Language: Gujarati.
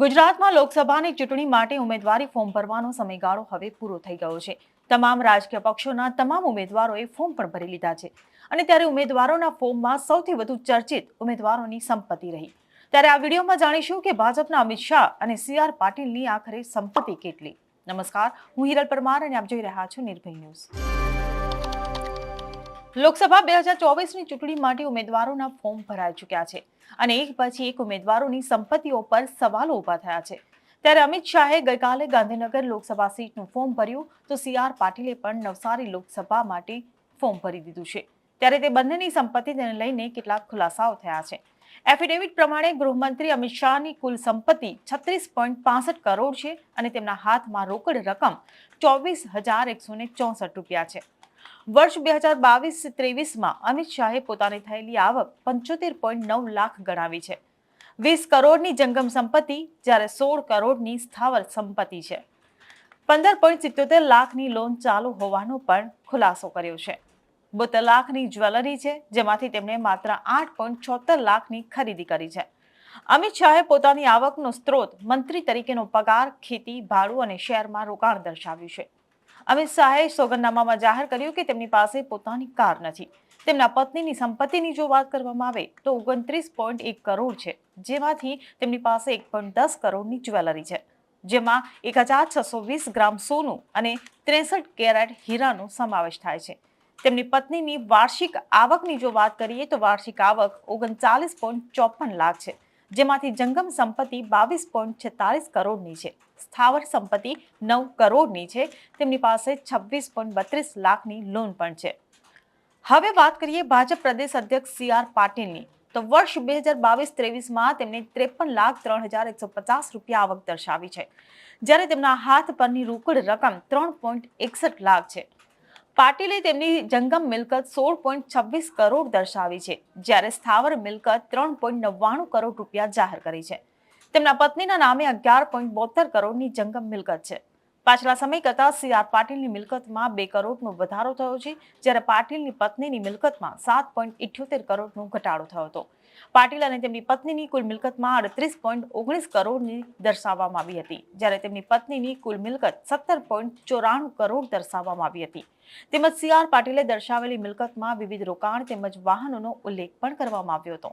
ગુજરાતમાં લોકસભાની ચૂંટણી માટે ઉમેદવારી ફોર્મ ભરવાનો સમયગાળો હવે પૂરો થઈ ગયો છે. તમામ રાજકીય પક્ષોના તમામ ઉમેદવારોએ ફોર્મ પણ ભરી લીધા છે. અને ત્યારે ઉમેદવારોના ફોર્મમાં સૌથી વધુ ચર્ચિત ઉમેદવારોની સંપત્તિ રહી. ત્યારે આ વિડીયોમાં જાણીશું કે ભાજપના અમિત શાહ અને સી આર પાટીલની આખરે સંપત્તિ કેટલી. નમસ્કાર, હું હિરલ પરમાર અને આપ જોઈ રહ્યા છો નિર્ભય ન્યૂઝ. લોકસભા બે હજાર ચોવીસની ચૂંટણી માટે ઉમેદવારોના ફોર્મ ભરાઈ ચૂક્યા છે. અને એક પછી એક ઉમેદવારોની સંપત્તિઓ પર સવાલો ઊભા થયા છે. ત્યારે અમિત શાહે ગઈકાલે ગાંધીનગર લોકસભા સીટનું ફોર્મ ભર્યું તો સી આર પાટીલે પણ નવસારી લોકસભા માટે ફોર્મ ભરી દીધું છે. ત્યારે તે બંનેની સંપત્તિને લઈને કેટલાક ખુલાસાઓ થયા છે. એફિડેવિટ પ્રમાણે ગૃહમંત્રી અમિત શાહની કુલ સંપત્તિ છત્રીસ પોઈન્ટ પાસઠ કરોડ છે અને તેમના હાથમાં રોકડ રકમ ચોવીસ હજાર એકસો ચોસઠ રૂપિયા છે. વર્ષ બે હજાર બાવીસ ત્રેવીસમાં અમિત શાહે પોતાની થયેલી આવક પંચોતેર પોઈન્ટ નવ લાખ ગણાવી છે. વીસ કરોડની જંગમ સંપત્તિ, જ્યારે સોળ કરોડની સ્થાવર સંપત્તિ છે. પંદર પોઈન્ટ સિત્યોતેર લાખની લોન ચાલુ હોવાનો પણ ખુલાસો કર્યો છે. બોતેર લાખની જ્વેલરી છે, જેમાંથી તેમણે માત્ર આઠ પોઈન્ટ છોતેર લાખની ખરીદી કરી છે. અમિત શાહે પોતાની આવકનો સ્ત્રોત મંત્રી તરીકેનો પગાર, ખેતી, ભાડું અને શેરમાં રોકાણ દર્શાવ્યું છે. અમિત શાહે સોગંદનામામાં જાહેર કર્યું કે તેમની પાસે પોતાની કાર નથી. તેમના પત્નીની સંપત્તિની જો વાત કરવામાં આવે તો ઓગણત્રીસ પોઈન્ટ એક કરોડ છે. જેમાંથી તેમની પાસે એક પોઈન્ટ દસ કરોડની જ્વેલરી છે. જેમાં એક હજાર છસો વીસ ગ્રામ સોનું અને ત્રેસઠ કેરેટ હીરાનો સમાવેશ થાય છે. તેમની પત્નીની વાર્ષિક આવકની જો વાત કરીએ તો વાર્ષિક આવક ઓગણચાલીસ પોઈન્ટ ચોપન લાખ છે. જેમાંથી જંગમ સંપત્તિ બાવીસ પોઈન્ટ છેતાલીસ કરોડની છે. સ્થાવર સંપત્તિ નવ કરોડની છે. તેમની પાસે છવ્વીસ પોઈન્ટ બત્રીસ લાખની લોન પણ છે. હવે વાત કરીએ ભાજપ પ્રદેશ અધ્યક્ષ સી આર પાટીલની. તો વર્ષ બે હજાર બાવીસ ત્રેવીસમાં તેમણે ત્રેપન લાખ ત્રણ હજાર એકસો પચાસ રૂપિયા આવક દર્શાવી છે. જ્યારે તેમના હાથ પરની રોકડ રકમ ત્રણ પોઈન્ટ એકસઠ લાખ છે. પાટીલે તેમની જંગમ મિલકત સોળ પોઈન્ટ છવ્વીસ કરોડ દર્શાવી છે, જ્યારે સ્થાવર મિલકત ત્રણ પોઈન્ટ નવ્વાણું કરોડ રૂપિયા જાહેર કરી છે. તેમના પત્નીના નામે અગિયાર પોઈન્ટ બોતેર કરોડની જંગમ મિલકત છે. પાછલા સમય કરતાં સી આર પાટીલની મિલકતમાં બે કરોડનો વધારો થયો છે, જ્યારે પાટીલની પત્નીની મિલકતમાં સાત પોઈન્ટ ઇઠ્યોતેર કરોડનો ઘટાડો થયો હતો. પાટીલ અને તેમની પત્નીની કુલ મિલકતમાં અડત્રીસ પોઈન્ટ ઓગણીસ કરોડની દર્શાવવામાં આવી હતી, જ્યારે તેમની પત્નીની કુલ મિલકત સત્તર પોઈન્ટ ચોરાણું કરોડ દર્શાવવામાં આવી હતી. તેમજ સી આર પાટીલે દર્શાવેલી મિલકતમાં વિવિધ રોકાણ તેમજ વાહનોનો ઉલ્લેખ પણ કરવામાં આવ્યો હતો.